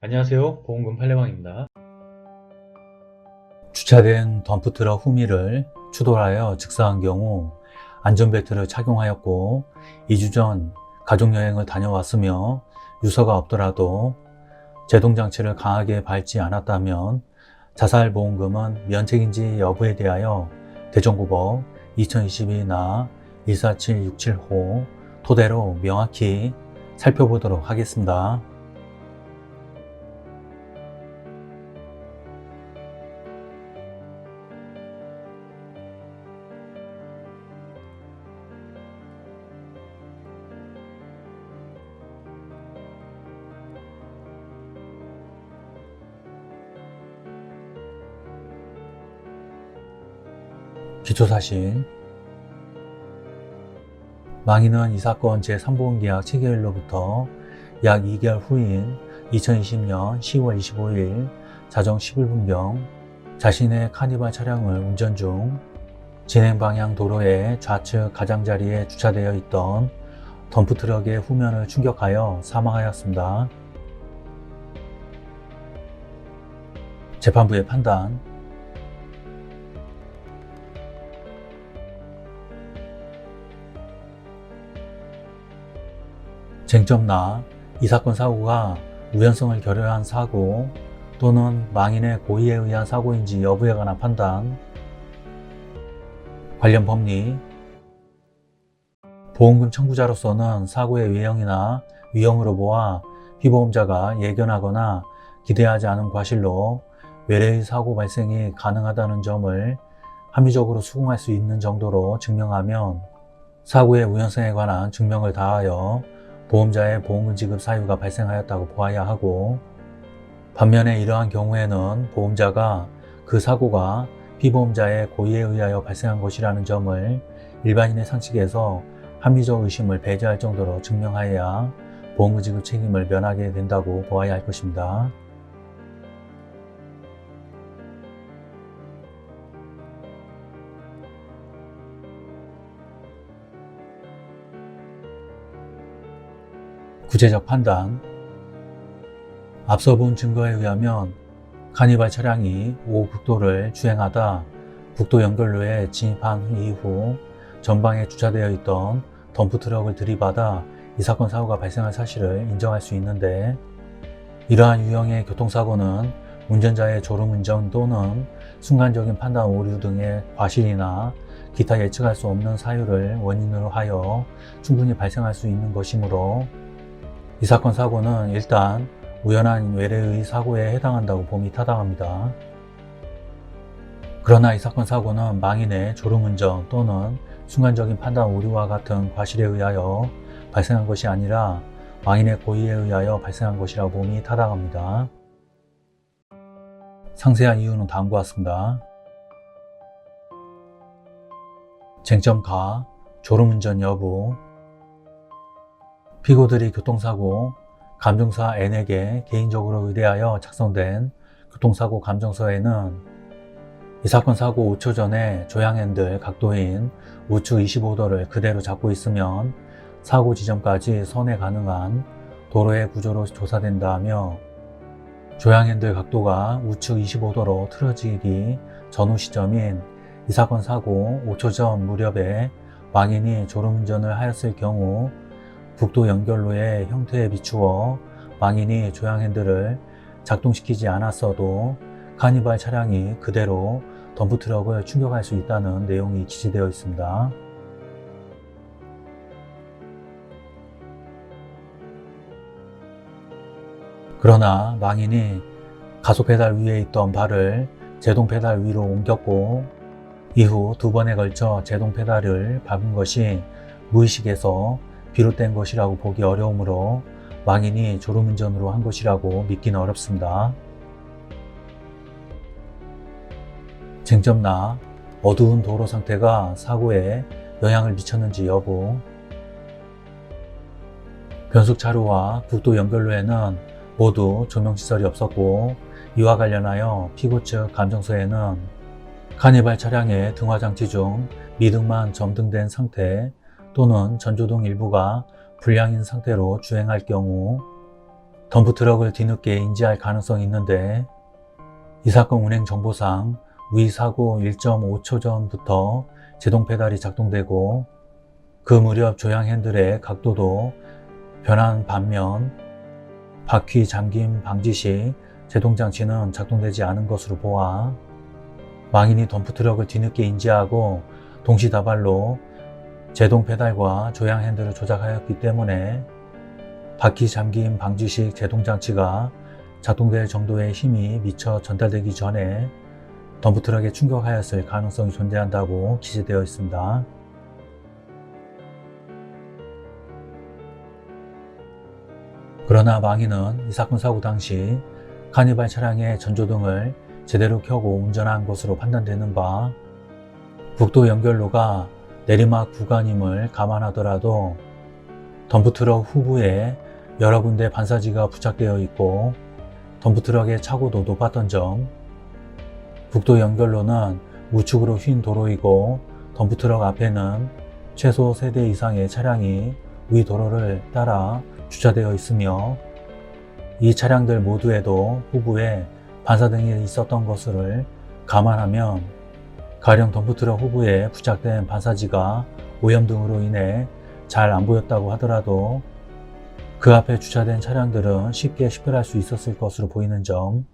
안녕하세요. 보험금 팔례방입니다. 주차된 덤프트럭 후미를 추돌하여 직사한 경우 안전벨트를 착용하였고 2주 전 가족여행을 다녀왔으며 유서가 없더라도 제동장치를 강하게 밟지 않았다면 자살보험금은 면책인지 여부에 대하여 대전고법 2022나 14767호 토대로 명확히 살펴보도록 하겠습니다. 기초사실 망인은 이 사건 제3보험계약 체결일로부터 약 2개월 후인 2020년 10월 25일 자정 11분경 자신의 카니발 차량을 운전 중 진행 방향 도로의 좌측 가장자리에 주차되어 있던 덤프트럭의 후면을 충격하여 사망하였습니다. 재판부의 판단 쟁점나 이 사건 사고가 우연성을 결여한 사고 또는 망인의 고의에 의한 사고인지 여부에 관한 판단. 관련 법리. 보험금 청구자로서는 사고의 외형이나 위험으로 보아 피보험자가 예견하거나 기대하지 않은 과실로 외래의 사고 발생이 가능하다는 점을 합리적으로 수긍할 수 있는 정도로 증명하면 사고의 우연성에 관한 증명을 다하여 보험자의 보험금 지급 사유가 발생하였다고 보아야 하고 반면에 이러한 경우에는 보험자가 그 사고가 피보험자의 고의에 의하여 발생한 것이라는 점을 일반인의 상식에서 합리적 의심을 배제할 정도로 증명하여야 보험금 지급 책임을 면하게 된다고 보아야 할 것입니다. 구체적 판단. 앞서 본 증거에 의하면 카니발 차량이 5 국도를 주행하다 국도 연결로에 진입한 이후 전방에 주차되어 있던 덤프트럭을 들이받아 이 사건 사고가 발생한 사실을 인정할 수 있는데 이러한 유형의 교통사고는 운전자의 졸음운전 또는 순간적인 판단 오류 등의 과실이나 기타 예측할 수 없는 사유를 원인으로 하여 충분히 발생할 수 있는 것이므로 이 사건 사고는 일단 우연한 외래의 사고에 해당한다고 봄이 타당합니다. 그러나 이 사건 사고는 망인의 졸음운전 또는 순간적인 판단 오류와 같은 과실에 의하여 발생한 것이 아니라 망인의 고의에 의하여 발생한 것이라 봄이 타당합니다. 상세한 이유는 다음과 같습니다. 쟁점 가, 졸음운전 여부, 피고들이 교통사고 감정사 N에게 개인적으로 의뢰하여 작성된 교통사고 감정서에는 이 사건 사고 5초 전에 조향핸들 각도인 우측 25도를 그대로 잡고 있으면 사고 지점까지 선회 가능한 도로의 구조로 조사된다며 조향핸들 각도가 우측 25도로 틀어지기 전후 시점인 이 사건 사고 5초 전 무렵에 망인이 졸음운전을 하였을 경우 국도 연결로의 형태에 비추어 망인이 조향핸들을 작동시키지 않았어도 카니발 차량이 그대로 덤프트럭을 충격할 수 있다는 내용이 기재되어 있습니다. 그러나 망인이 가속 페달 위에 있던 발을 제동 페달 위로 옮겼고 이후 두 번에 걸쳐 제동 페달을 밟은 것이 무의식에서 비롯된 것이라고 보기 어려우므로 망인이 졸음운전으로 한 것이라고 믿기는 어렵습니다. 쟁점나 어두운 도로 상태가 사고에 영향을 미쳤는지 여부 변속 차로와 국도 연결로에는 모두 조명시설이 없었고 이와 관련하여 피고 측 감정서에는 카니발 차량의 등화장치 중 미등만 점등된 상태 또는 전조등 일부가 불량인 상태로 주행할 경우 덤프트럭을 뒤늦게 인지할 가능성이 있는데 이 사건 운행 정보상 위 사고 1.5초 전부터 제동 페달이 작동되고 그 무렵 조향 핸들의 각도도 변한 반면 바퀴 잠김 방지 시 제동 장치는 작동되지 않은 것으로 보아 망인이 덤프트럭을 뒤늦게 인지하고 동시다발로 제동 페달과 조향 핸들을 조작하였기 때문에 바퀴 잠김 방지식 제동 장치가 작동될 정도의 힘이 미처 전달되기 전에 덤프트럭에 충격하였을 가능성이 존재한다고 기재되어 있습니다. 그러나 망인은 이 사건 사고 당시 카니발 차량의 전조등을 제대로 켜고 운전한 것으로 판단되는 바 국도 연결로가 내리막 구간임을 감안하더라도 덤프트럭 후부에 여러 군데 반사지가 부착되어 있고 덤프트럭의 차고도 높았던 점 국도 연결로는 우측으로 휜 도로이고 덤프트럭 앞에는 최소 3대 이상의 차량이 위 도로를 따라 주차되어 있으며 이 차량들 모두에도 후부에 반사등이 있었던 것을 감안하면 가령 덤프트럭 후부에 부착된 반사지가 오염 등으로 인해 잘 안 보였다고 하더라도 그 앞에 주차된 차량들은 쉽게 식별할 수 있었을 것으로 보이는 점.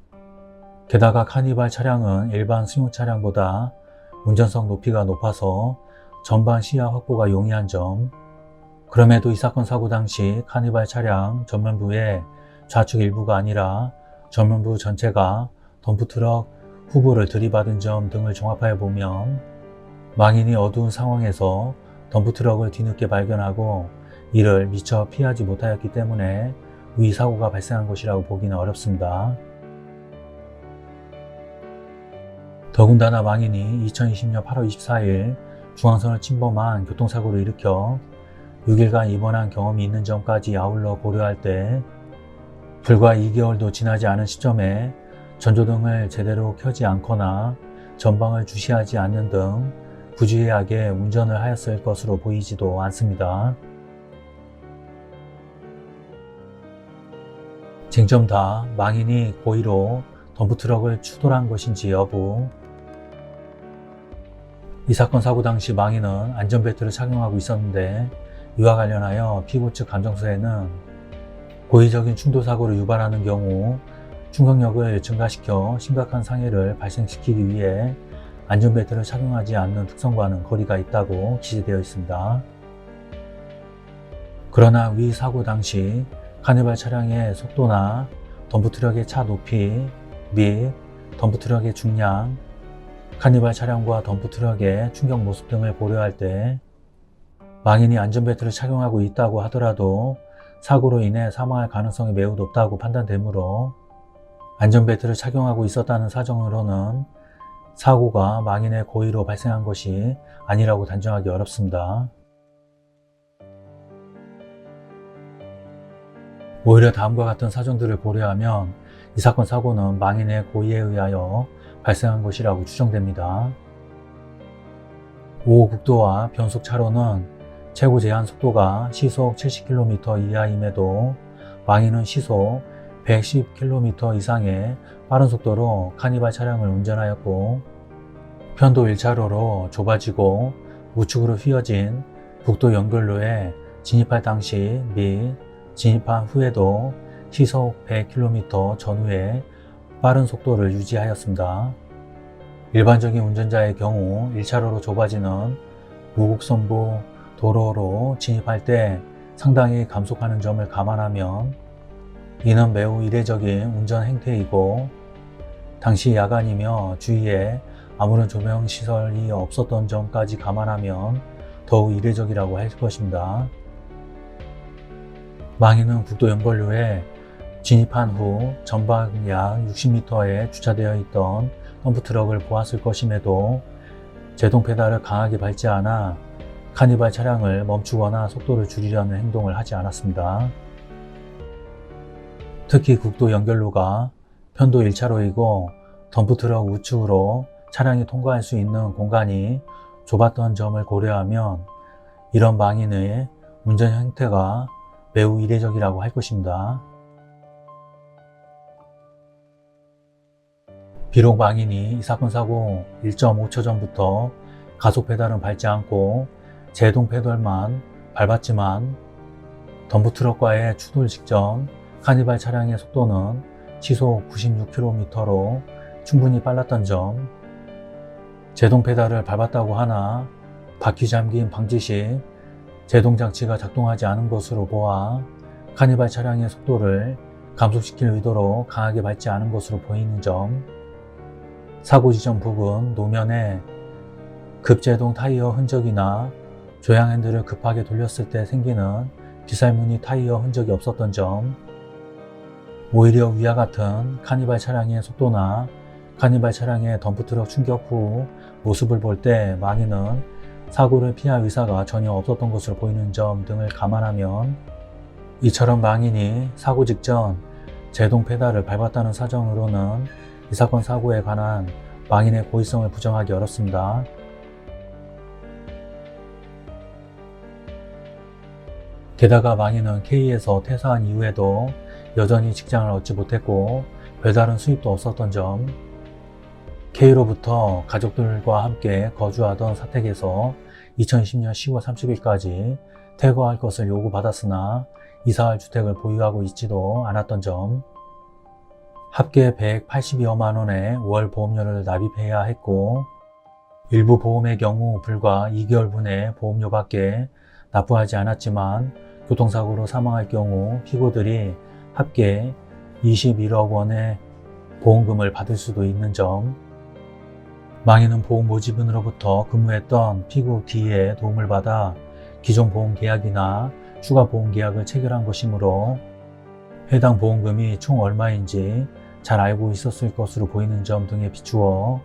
게다가 카니발 차량은 일반 승용 차량보다 운전석 높이가 높아서 전방 시야 확보가 용이한 점. 그럼에도 이 사건 사고 당시 카니발 차량 전면부의 좌측 일부가 아니라 전면부 전체가 덤프트럭 후보를 들이받은 점 등을 종합하여 보면 망인이 어두운 상황에서 덤프트럭을 뒤늦게 발견하고 이를 미처 피하지 못하였기 때문에 위 사고가 발생한 것이라고 보기는 어렵습니다. 더군다나 망인이 2020년 8월 24일 중앙선을 침범한 교통사고를 일으켜 6일간 입원한 경험이 있는 점까지 아울러 고려할 때 불과 2개월도 지나지 않은 시점에 전조등을 제대로 켜지 않거나 전방을 주시하지 않는 등 부주의하게 운전을 하였을 것으로 보이지도 않습니다. 쟁점 다 망인이 고의로 덤프트럭을 추돌한 것인지 여부 이 사건 사고 당시 망인은 안전벨트를 착용하고 있었는데 이와 관련하여 피고 측 감정서에는 고의적인 충돌 사고를 유발하는 경우 충격력을 증가시켜 심각한 상해를 발생시키기 위해 안전벨트를 착용하지 않는 특성과는 거리가 있다고 기재되어 있습니다. 그러나 위 사고 당시 카니발 차량의 속도나 덤프트럭의 차 높이 및 덤프트럭의 중량, 카니발 차량과 덤프트럭의 충격 모습 등을 고려할 때 망인이 안전벨트를 착용하고 있다고 하더라도 사고로 인해 사망할 가능성이 매우 높다고 판단되므로 안전벨트를 착용하고 있었다는 사정으로는 사고가 망인의 고의로 발생한 것이 아니라고 단정하기 어렵습니다. 오히려 다음과 같은 사정들을 고려하면 이 사건 사고는 망인의 고의에 의하여 발생한 것이라고 추정됩니다. 5호 국도와 변속 차로는 최고 제한 속도가 시속 70km 이하임에도 망인은 시속 110km 이상의 빠른 속도로 카니발 차량을 운전하였고 편도 1차로로 좁아지고 우측으로 휘어진 국도 연결로에 진입할 당시 및 진입한 후에도 시속 100km 전후에 빠른 속도를 유지하였습니다. 일반적인 운전자의 경우 1차로로 좁아지는 무곡선부 도로로 진입할 때 상당히 감속하는 점을 감안하면 이는 매우 이례적인 운전 행태이고 당시 야간이며 주위에 아무런 조명 시설이 없었던 점까지 감안하면 더욱 이례적이라고 할 것입니다. 망인은 국도 연결로에 진입한 후 전방 약 60m에 주차되어 있던 덤프트럭을 보았을 것임에도 제동 페달을 강하게 밟지 않아 카니발 차량을 멈추거나 속도를 줄이려는 행동을 하지 않았습니다. 특히 국도 연결로가 편도 1차로이고 덤프트럭 우측으로 차량이 통과할 수 있는 공간이 좁았던 점을 고려하면 이런 망인의 운전 형태가 매우 이례적이라고 할 것입니다. 비록 망인이 이 사건 사고 1.5초 전부터 가속 페달은 밟지 않고 제동 페달만 밟았지만 덤프 트럭과의 추돌 직전 카니발 차량의 속도는 시속 96km로 충분히 빨랐던 점, 제동 페달을 밟았다고 하나 바퀴 잠긴 방지 시 제동 장치가 작동하지 않은 것으로 보아 카니발 차량의 속도를 감속시킬 의도로 강하게 밟지 않은 것으로 보이는 점, 사고 지점 부근 노면에 급제동 타이어 흔적이나 조향 핸들을 급하게 돌렸을 때 생기는 비살무늬 타이어 흔적이 없었던 점, 오히려 위와 같은 카니발 차량의 속도나 카니발 차량의 덤프트럭 충격 후 모습을 볼 때 망인은 사고를 피할 의사가 전혀 없었던 것으로 보이는 점 등을 감안하면 이처럼 망인이 사고 직전 제동 페달을 밟았다는 사정으로는 이 사건 사고에 관한 망인의 고의성을 부정하기 어렵습니다. 게다가 망인은 K에서 퇴사한 이후에도 여전히 직장을 얻지 못했고 별다른 수입도 없었던 점, K로부터 가족들과 함께 거주하던 사택에서 2020년 10월 30일까지 퇴거할 것을 요구받았으나 이사할 주택을 보유하고 있지도 않았던 점, 합계 182여만 원의 월 보험료를 납입해야 했고, 일부 보험의 경우 불과 2개월분의 보험료밖에 납부하지 않았지만 교통사고로 사망할 경우 피고들이 합계 21억 원의 보험금을 받을 수도 있는 점, 망인은 보험 모집인으로부터 근무했던 피고 D의 도움을 받아 기존 보험 계약이나 추가 보험 계약을 체결한 것이므로 해당 보험금이 총 얼마인지 잘 알고 있었을 것으로 보이는 점 등에 비추어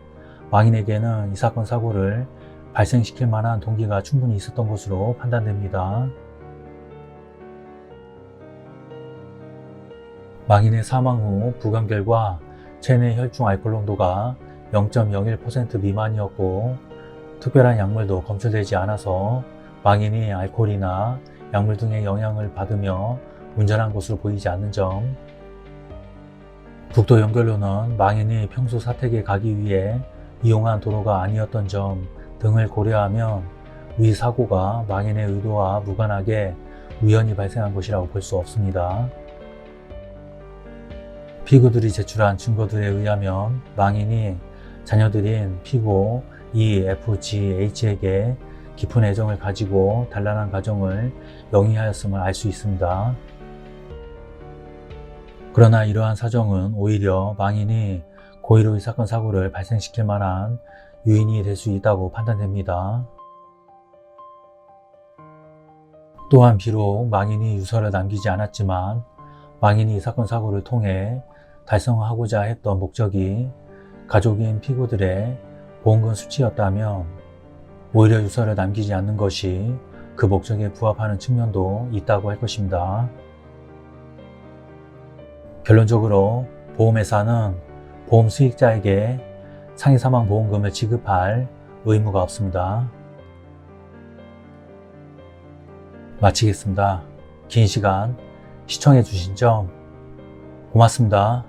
망인에게는 이 사건 사고를 발생시킬 만한 동기가 충분히 있었던 것으로 판단됩니다. 망인의 사망 후 부검 결과 체내 혈중 알코올 농도가 0.01% 미만이었고 특별한 약물도 검출되지 않아서 망인이 알코올이나 약물 등의 영향을 받으며 운전한 것으로 보이지 않는 점 국도 연결로는 망인이 평소 사택에 가기 위해 이용한 도로가 아니었던 점 등을 고려하면 위 사고가 망인의 의도와 무관하게 우연히 발생한 것이라고 볼 수 없습니다. 피고들이 제출한 증거들에 의하면 망인이 자녀들인 피고 E, F, G, H에게 깊은 애정을 가지고 단란한 가정을 영위하였음을 알 수 있습니다. 그러나 이러한 사정은 오히려 망인이 고의로 이 사건 사고를 발생시킬 만한 요인이 될 수 있다고 판단됩니다. 또한 비록 망인이 유서를 남기지 않았지만 망인이 이 사건 사고를 통해 달성하고자 했던 목적이 가족인 피고들의 보험금 수치였다면 오히려 유서를 남기지 않는 것이 그 목적에 부합하는 측면도 있다고 할 것입니다. 결론적으로 보험회사는 보험 수익자에게 상해 사망 보험금을 지급할 의무가 없습니다. 마치겠습니다. 긴 시간 시청해 주신 점 고맙습니다.